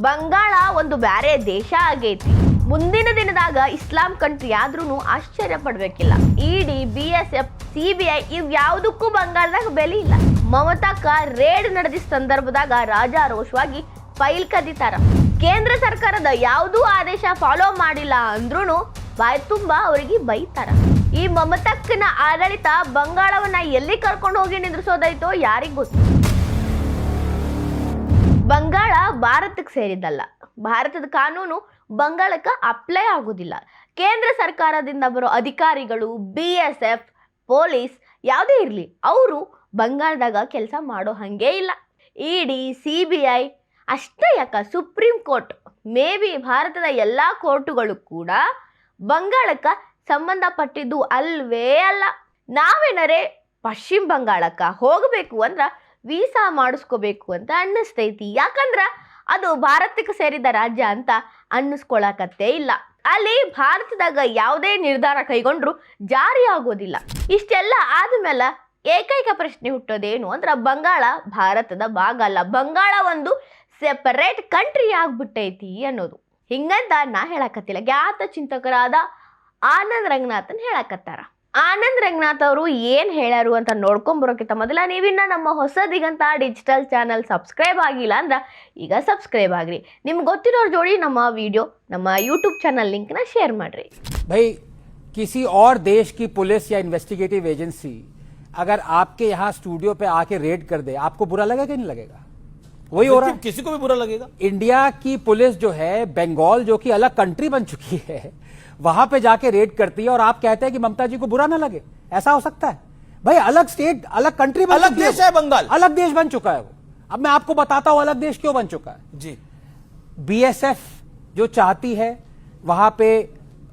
ಬಂಗಾಳ ಒಂದು ಬ್ಯಾರೆ ದೇಶ ಆಗೈತಿ. ಮುಂದಿನ ದಿನದಾಗ ಇಸ್ಲಾಂ ಕಂಟ್ರಿ ಆದ್ರೂ ಆಶ್ಚರ್ಯ ಪಡ್ಬೇಕಿಲ್ಲ. ED B S F C B I ಇವ್ ಯಾವುದಕ್ಕೂ ಬಂಗಾಳದಾಗ ಬೆಲೆ ಇಲ್ಲ. ಮಮತಾಕ ರೇಡ್ ನಡೆದಿದ್ದ ಸಂದರ್ಭದಾಗ ರಾಜಾರೋಷವಾಗಿ ಫೈಲ್ ಕದೀತಾರ. ಕೇಂದ್ರ ಸರ್ಕಾರದ ಯಾವುದೂ ಆದೇಶ ಫಾಲೋ ಮಾಡಿಲ್ಲ ಅಂದ್ರೂ ಬಾಯ್ ತುಂಬಾ ಅವರಿಗೆ ಬೈತಾರ. ಈ ಮಮತಕ್ಕನ ಆಡಳಿತ ಬಂಗಾಳವನ್ನ ಎಲ್ಲಿ ಕರ್ಕೊಂಡು ಹೋಗಿ ನಿಂದ್ರಿಸೋದಾಯ್ತೋ ಯಾರಿಗೂ ಗೊತ್ತು. ಬಂಗಾಳ ಭಾರತಕ್ಕೆ ಸೇರಿದ್ದಲ್ಲ. ಭಾರತದ ಕಾನೂನು ಬಂಗಾಳಕ್ಕೆ ಅಪ್ಲೈ ಆಗೋದಿಲ್ಲ. ಕೇಂದ್ರ ಸರ್ಕಾರದಿಂದ ಬರೋ ಅಧಿಕಾರಿಗಳು ಬಿ ಎಸ್ ಎಫ್ ಪೊಲೀಸ್ ಯಾವುದೇ ಇರಲಿ, ಅವರು ಬಂಗಾಳದಾಗ ಕೆಲಸ ಮಾಡೋ ಹಾಗೆ ಇಲ್ಲ. E D C B I ಅಷ್ಟೇ ಯಾಕ ಸುಪ್ರೀಂ ಕೋರ್ಟ್ ಮೇ ಬಿ ಭಾರತದ ಎಲ್ಲ ಕೋರ್ಟುಗಳು ಕೂಡ ಬಂಗಾಳಕ್ಕೆ ಸಂಬಂಧಪಟ್ಟಿದ್ದು ಅಲ್ವೇ ಅಲ್ಲ. ನಾವೇನರೇ ಪಶ್ಚಿಮ ಬಂಗಾಳಕ್ಕೆ ಹೋಗಬೇಕು ಅಂದ್ರೆ ವೀಸಾ ಮಾಡಿಸ್ಕೋಬೇಕು ಅಂತ ಅನ್ನಿಸ್ತೈತಿ. ಯಾಕಂದ್ರ ಅದು ಭಾರತಕ್ಕೆ ಸೇರಿದ ರಾಜ್ಯ ಅಂತ ಅನ್ನಿಸ್ಕೊಳಕತ್ತೇ ಇಲ್ಲ. ಅಲ್ಲಿ ಭಾರತದಾಗ ಯಾವುದೇ ನಿರ್ಧಾರ ಕೈಗೊಂಡ್ರು ಜಾರಿ ಆಗೋದಿಲ್ಲ. ಇಷ್ಟೆಲ್ಲ ಆದ್ಮೇಲೆ ಏಕೈಕ ಪ್ರಶ್ನೆ ಹುಟ್ಟೋದೇನು ಅಂದ್ರೆ ಬಂಗಾಳ ಭಾರತದ ಭಾಗ ಅಲ್ಲ. ಬಂಗಾಳ ಒಂದು ಸೆಪರೇಟ್ ಕಂಟ್ರಿ ಆಗ್ಬಿಟ್ಟೈತಿ ಅನ್ನೋದು. ಹಿಂಗಂತ ನಾ ಹೇಳಕತ್ತಿಲ್ಲ. ಖ್ಯಾತ ಚಿಂತಕರಾದ ಆನಂದ್ ರಂಗನಾಥನ್ ಹೇಳಕತ್ತಾರ. ಆನಂದ್ ರಂಗನಾಥ್ ಅವರು ಏನ್ ಹೇಳ್ಯಾರು ಅಂತ ನೋಡ್ಕೊಂಬರೋಕ್ಕಿಂತ ಮೊದಲ ನೀವಿನ್ನ ನಮ್ಮ ಹೊಸ ದಿಗಂತ ಡಿಜಿಟಲ್ ಚಾನಲ್ ಸಬ್ಸ್ಕ್ರೈಬ್ ಆಗಿಲ್ಲ ಅಂದ್ರೆ ಈಗ ಸಬ್ಸ್ಕ್ರೈಬ್ ಆಗ್ರಿ ನಿಮ್ಗೆ ಗೊತ್ತಿರೋರ್ ಜೋಡಿ ನಮ್ಮ ವಿಡಿಯೋ ನಮ್ಮ ಯೂಟ್ಯೂಬ್ ಚಾನಲ್ ಲಿಂಕ್ನ ಶೇರ್ ಮಾಡ್ರಿ भाई किसी और देश की पुलिस या इन्वेस्टिगेटिव एजेंसी अगर आपके यहाँ स्टूडियो पे आके रेड कर दे आपको बुरा लगेगा कि नहीं लगेगा वही हो रहा है। किसी को भी बुरा लगेगा। इंडिया की पुलिस जो है बंगाल जो कि अलग कंट्री बन चुकी है वहाँ पे जाके रेड करती है और आप कहते हैं कि ममता जी को बुरा ना लगे। ऐसा हो सकता है। भाई अलग स्टेट अलग कंट्री बन अलग देश है बंगाल। अलग देश बन चुका है वो। अब मैं आपको बताता हूँ अलग देश क्यों बन चुका है। जी। बीएसएफ जो चाहती है वहाँ पे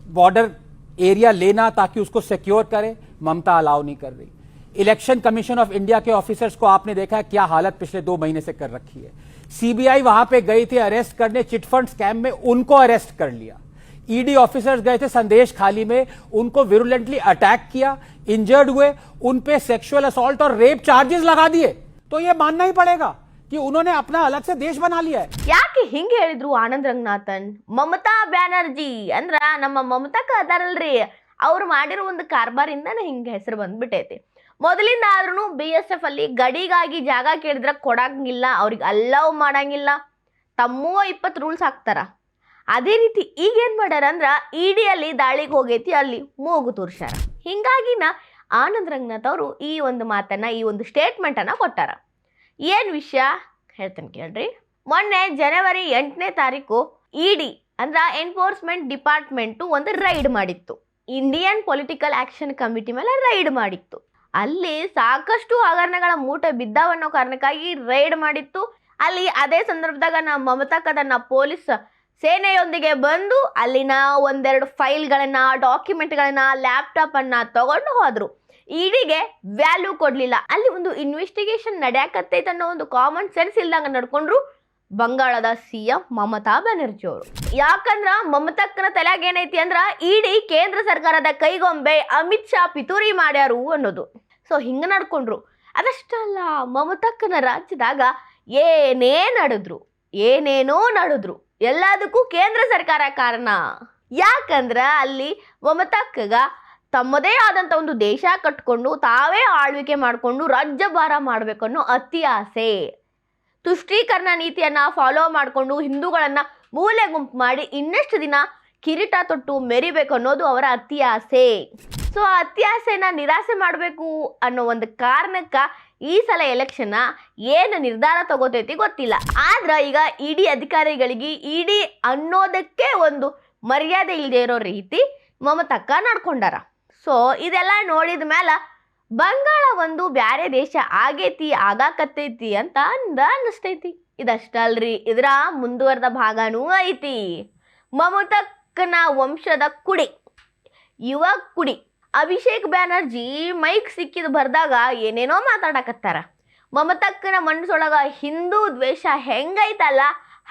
बॉर्डर एरिया लेना ताकि उसको सिक्योर करे। ममता अलाउ नहीं कर रही। इलेक्शन कमीशन ऑफ इंडिया के ऑफिसर्स को आपने देखा है क्या हालत पिछले दो महीने से कर रखी है सीबीआई वहां पे गई थी अरेस्ट करने चिटफंड स्कैम में उनको अरेस्ट कर लिया ईडी ऑफिसर्स गए थे संदेश खाली में उनको विरुलेंटली अटैक किया इंजर्ड हुए उन पे सेक्सुअल असॉल्ट और रेप चार्जेस लगा दिए तो ये मानना ही पड़ेगा कि उन्होंने अपना अलग से देश बना लिया है ಯಾಕೆ ಹಿಂಗೆ ಹೇಳಿದ್ರು ಆನಂದ್ ರಂಗನಾಥನ್ ಮಮತಾ ಬ್ಯಾನರ್ಜಿ ಅಂದ್ರ ನಮ್ಮ ಮಮತಾಕ ಅದಾರಲ್ರಿ ಅವ್ರು ಮಾಡಿರೋ ಒಂದು ಕಾರ್ಬಾರಿಂದನೇ ಹಿಂಗೆ ಹೆಸರು ಬಂದ್ಬಿಟ್ಟೈತಿ ಮೊದಲಿಂದ ಆದ್ರೂ ಬಿ ಎಸ್ ಎಫ್ ಅಲ್ಲಿ ಗಡಿಗಾಗಿ ಜಾಗ ಕೇಳಿದ್ರೆ ಕೊಡಂಗಿಲ್ಲ, ಅವ್ರಿಗೆ ಅಲ್ಲವ್ ಮಾಡಂಗಿಲ್ಲ. ತಮ್ಮೂ ಇಪ್ಪತ್ತು ರೂಲ್ಸ್ ಹಾಕ್ತಾರ. ಅದೇ ರೀತಿ ಈಗ ಏನ್ ಮಾಡ್ಯಾರ ಅಂದ್ರೆ ಇಡಿ ಅಲ್ಲಿ ದಾಳಿಗೆ ಹೋಗೈತಿ, ಅಲ್ಲಿ ಮೂಗು ತೋರ್ಸ್ಯಾರ. ಹಿಂಗಾಗಿನ ಆನಂದ್ ರಂಗನಾಥ್ ಅವರು ಈ ಒಂದು ಮಾತನ್ನ, ಈ ಒಂದು ಸ್ಟೇಟ್ಮೆಂಟ್ ಅನ್ನ ಕೊಟ್ಟಾರ. ಏನ್ ವಿಷಯ? ಹೇಳ್ತೇನೆ ಕೇಳ್ರಿ. ಮೊನ್ನೆ ಜನವರಿ ಎಂಟನೇ ತಾರೀಕು ಇಡಿ ಅಂದ್ರೆ ಎನ್ಫೋರ್ಸ್ಮೆಂಟ್ ಡಿಪಾರ್ಟ್ಮೆಂಟ್ ಒಂದು ರೈಡ್ ಮಾಡಿತ್ತು. ಇಂಡಿಯನ್ ಪೊಲಿಟಿಕಲ್ ಆಕ್ಷನ್ ಕಮಿಟಿ ಮೇಲೆ ರೈಡ್ ಮಾಡಿತ್ತು. ಅಲ್ಲಿ ಸಾಕಷ್ಟು ಹಗರಣಗಳ ಮೂಟೆ ಬಿದ್ದಾವನ್ನೋ ಕಾರಣಕ್ಕಾಗಿ ರೈಡ್ ಮಾಡಿತ್ತು. ಅಲ್ಲಿ ಅದೇ ಸಂದರ್ಭದಾಗ ನಮ್ಮ ಮಮತಾ ಕದನ್ನ ಪೊಲೀಸ್ ಸೇನೆಯೊಂದಿಗೆ ಬಂದು ಅಲ್ಲಿನ ಒಂದೆರಡು ಫೈಲ್ಗಳನ್ನ, ಡಾಕ್ಯುಮೆಂಟ್ಗಳನ್ನ, ಲ್ಯಾಪ್ಟಾಪ್ ಅನ್ನ ತಗೊಂಡು ಹೋದ್ರು. ಇಡಿಗೆ ವ್ಯಾಲ್ಯೂ ಕೊಡ್ಲಿಲ್ಲ. ಅಲ್ಲಿ ಒಂದು ಇನ್ವೆಸ್ಟಿಗೇಷನ್ ನಡೆಯಕತ್ತೈತೆ ಅನ್ನೋ ಒಂದು ಕಾಮನ್ ಸೆನ್ಸ್ ಇಲ್ದಂಗ ನಡ್ಕೊಂಡ್ರು ಬಂಗಾಳದ ಸಿಎಂ ಮಮತಾ ಬ್ಯಾನರ್ಜಿ ಅವರು ಯಾಕಂದ್ರ ಮಮತಕ್ಕನ ತಲೆಯಾಗ ಏನೈತಿ ಅಂದ್ರ ಇಡಿ ಕೇಂದ್ರ ಸರ್ಕಾರದ ಕೈಗೊಂಬೆ ಅಮಿತ್ ಶಾ ಪಿತೂರಿ ಮಾಡ್ಯಾರು ಅನ್ನೋದು. ಸೊ ಹಿಂಗ ನಡ್ಕೊಂಡ್ರು. ಅದಷ್ಟಲ್ಲ, ಮಮತಕ್ಕನ ರಾಜ್ಯದಾಗ ಏನೇ ನಡೆದ್ರು, ಏನೇನೋ ನಡೆದ್ರು, ಎಲ್ಲದಕ್ಕೂ ಕೇಂದ್ರ ಸರ್ಕಾರ ಕಾರಣ. ಯಾಕಂದ್ರ ಅಲ್ಲಿ ಮಮತಕ್ಕಗ ತಮ್ಮದೇ ಆದಂತ ಒಂದು ದೇಶ ಕಟ್ಕೊಂಡು ತಾವೇ ಆಳ್ವಿಕೆ ಮಾಡಿಕೊಂಡು ರಾಜ್ಯಭಾರ ಮಾಡಬೇಕನ್ನೋ ಅತಿ ಆಸೆ ತುಷ್ಟೀಕರಣ ನೀತಿಯನ್ನು ಫಾಲೋ ಮಾಡಿಕೊಂಡು ಹಿಂದೂಗಳನ್ನು ಮೂಲೆ ಗುಂಪು ಮಾಡಿ ಇನ್ನಷ್ಟು ದಿನ ಕಿರೀಟ ತೊಟ್ಟು ಮೆರಿಬೇಕು ಅನ್ನೋದು ಅವರ ಅತಿ ಆಸೆ ಸೊ ಆ ಅತಿ ಆಸೆನ ನಿರಾಸೆ ಮಾಡಬೇಕು ಅನ್ನೋ ಒಂದು ಕಾರಣಕ್ಕ ಈ ಸಲ ಎಲೆಕ್ಷನ್ ಏನು ನಿರ್ಧಾರ ತಗೋತೈತಿ ಗೊತ್ತಿಲ್ಲ. ಆದ್ರೆ ಈಗ ಇಡಿ ಅಧಿಕಾರಿಗಳಿಗೆ ಇಡಿ ಅನ್ನೋದಕ್ಕೆ ಒಂದು ಮರ್ಯಾದೆ ಇಲ್ಲದೆ ಇರೋ ರೀತಿ ಮಮತಕ್ಕ ನಡ್ಕೊಂಡಾರ. ಸೊ ಇದೆಲ್ಲ ನೋಡಿದ ಮೇಲೆ ಬಂಗಾಳ ಒಂದು ಬ್ಯಾರೆ ದೇಶ ಆಗೈತಿ, ಆಗಾಕತ್ತೈತಿ ಅಂತ ಅಂದ ಅನ್ನಿಸ್ತೈತಿ. ಇದಷ್ಟಲ್ರಿ, ಇದರ ಮುಂದುವರೆದ ಭಾಗನೂ ಐತಿ. ಮಮತಕ್ಕನ ವಂಶದ ಕುಡಿ, ಯುವ ಕುಡಿ, ಅಭಿಷೇಕ್ ಬ್ಯಾನರ್ಜಿ ಮೈಕ್ ಸಿಕ್ಕಿದ ಬರ್ದಾಗ ಏನೇನೋ ಮಾತಾಡಕತ್ತಾರ. ಮಮತಕ್ಕನ ಮನಸ್ಸೊಳಗ ಹಿಂದೂ ದ್ವೇಷ ಹೆಂಗೈತಲ್ಲ,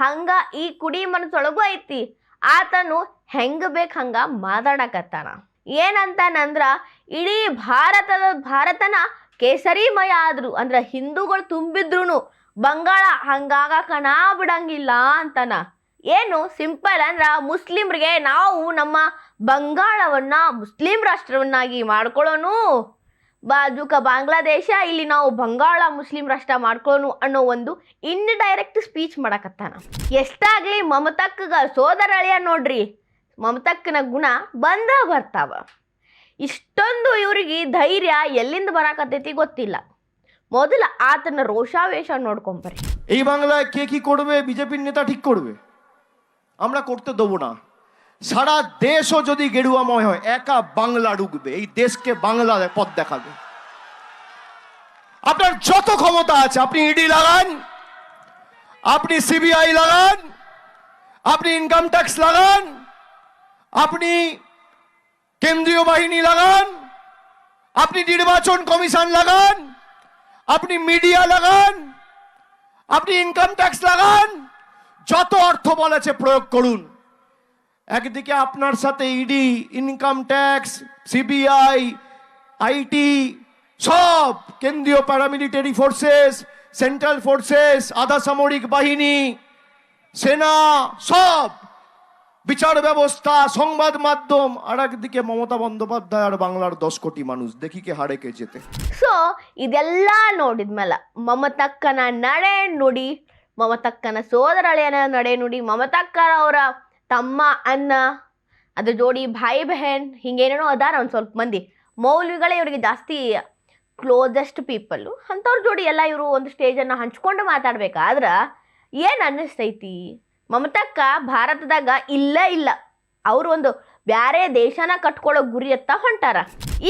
ಹಂಗ ಈ ಕುಡಿ ಮನಸ್ಸೊಳಗೂ ಐತಿ. ಆತನು ಹೆಂಗ ಬೇಕು ಹಂಗ ಮಾತಾಡಕತ್ತಾನ. ಏನಂತಾನಂದ್ರ ಇಡೀ ಭಾರತದ ಭಾರತನ ಕೇಸರಿಮಯ ಆದ್ರು, ಅಂದ್ರೆ ಹಿಂದೂಗಳು ತುಂಬಿದ್ರು ಬಂಗಾಳ ಹಂಗಾಗಕಣ ಬಿಡಂಗಿಲ್ಲ ಅಂತನ. ಏನು ಸಿಂಪಲ್ ಅಂದ್ರ ಮುಸ್ಲಿಮ್ರಿಗೆ ನಾವು ನಮ್ಮ ಬಂಗಾಳವನ್ನ ಮುಸ್ಲಿಂ ರಾಷ್ಟ್ರವನ್ನಾಗಿ ಮಾಡ್ಕೊಳ್ಳೋನು ಬಾಜುಕ ಬಾಂಗ್ಲಾದೇಶ, ಇಲ್ಲಿ ನಾವು ಬಂಗಾಳ ಮುಸ್ಲಿಂ ರಾಷ್ಟ್ರ ಮಾಡ್ಕೊಳ್ಳೋನು ಅನ್ನೋ ಒಂದು ಇಂಡೈರೆಕ್ಟ್ ಸ್ಪೀಚ್ ಮಾಡಕತ್ತಾನ. ಎಷ್ಟಾಗ್ಲಿ ಮಮತಕ್ಕ ಸೋದರಳಿಯ ನೋಡ್ರಿ. ಮಮತಕ್ಕನ ಗುಣ ಬಂದ ಬರ್ತಾವ ಇಷ್ಟೊಂದು ಇವ್ರಿಗೆ ಧೈರ್ಯ ಎಲ್ಲಿಂದ ಬರಾಕತ್ತೈತಿ ಗೊತ್ತಿಲ್ಲ ಮೊದಲ ಆತನ ರೋಷಾವೇಶ ನೋಡ್ಕೊಂಬರ್ರಿ এই বাংলায় কে কি করবে বিজেপির নেতা ঠিক করবে আমরা করতে দেবো না সারা দেশও যদি গেরুয়াময় হয় একা বাংলা ঢুকবে এই দেশকে বাংলা পথ দেখাবে আপনার যত ক্ষমতা আছে আপনি ইডি লাগান আপনি সিবিআই লাগান আপনি ইনকাম ট্যাক্স লাগান আপনি কেন্দ্রীয় বাহিনী লাগান, আপনি নির্বাচন কমিশন লাগান, আপনি মিডিয়া লাগান, আপনি ইনকাম ট্যাক্স লাগান, যত অর্থ বলেছে প্রয়োগ করুন। একদিকে আপনার সাথে ED income tax CBI IT সব কেন্দ্রীয় প্যারামিলিটারি ফোর্সেস সেন্ট্রাল ফোর্সেস আধা সামরিক বাহিনী, সেনা, সব বিচার ব্যবস্থা সংবাদ মাধ্যম আর একদিকে মমতা বন্দ্যোপাধ্যায় আর বাংলার দশ কোটি মানুষ দেখি কে হারে কে যেতে ಸೊ ಇದೆಲ್ಲ ನೋಡಿದ್ಮೇಲೆ ಮಮತಕ್ಕನ ನಡೆ ನುಡಿ ಮಮತಕ್ಕನ ಸೋದರಳೆಯನ ನಡೆ ನುಡಿ ಮಮತಕ್ಕರ ಅವರ ತಮ್ಮ ಅಣ್ಣ ಅದ್ರ ಜೋಡಿ ಭಾಯಿ ಬೆಹನ್ ಹಿಂಗೇನೇನೋ ಅದಾರ ಒಂದು ಸ್ವಲ್ಪ ಮಂದಿ ಮೌಲ್ವಿಗಳೇ ಇವರಿಗೆ ಜಾಸ್ತಿ ಕ್ಲೋಸೆಸ್ಟ್ ಪೀಪಲ್ಲು ಅಂಥವ್ರ ಜೋಡಿ ಎಲ್ಲ ಇವರು ಒಂದು ಸ್ಟೇಜನ್ನು ಹಂಚ್ಕೊಂಡು ಮಾತಾಡ್ಬೇಕಾದ್ರೆ ಏನು ಅನ್ನಿಸ್ತೈತಿ ಮಮತಕ್ಕ ಭಾರತದಾಗ ಇಲ್ಲ ಇಲ್ಲ. ಅವರು ಒಂದು ಬ್ಯಾರೆ ದೇಶನ ಕಟ್ಕೊಳ್ಳೋ ಗುರಿಯತ್ತ ಹೊಂಟಾರ.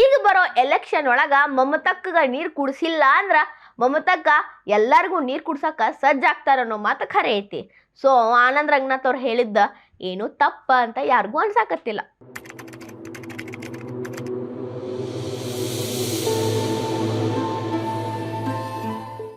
ಈಗ ಬರೋ ಎಲೆಕ್ಷನ್ ಒಳಗ ಮಮತಕ್ಕಗ ನೀರು ಕುಡಿಸಿಲ್ಲ ಅಂದ್ರ ಮಮತಕ್ಕ ಎಲ್ಲರಿಗೂ ನೀರು ಕುಡ್ಸಕ್ಕ ಸಜ್ಜಾಗ್ತಾರ ಅನ್ನೋ ಮಾತು ಖರೆ ಐತಿ. ಸೊ ಆನಂದ್ ರಂಗನಾಥ್ ಅವ್ರು ಹೇಳಿದ್ದ, ಏನು ತಪ್ಪ ಅಂತ ಯಾರಿಗೂ ಅನ್ಸಾಕತ್ತಿಲ್ಲ.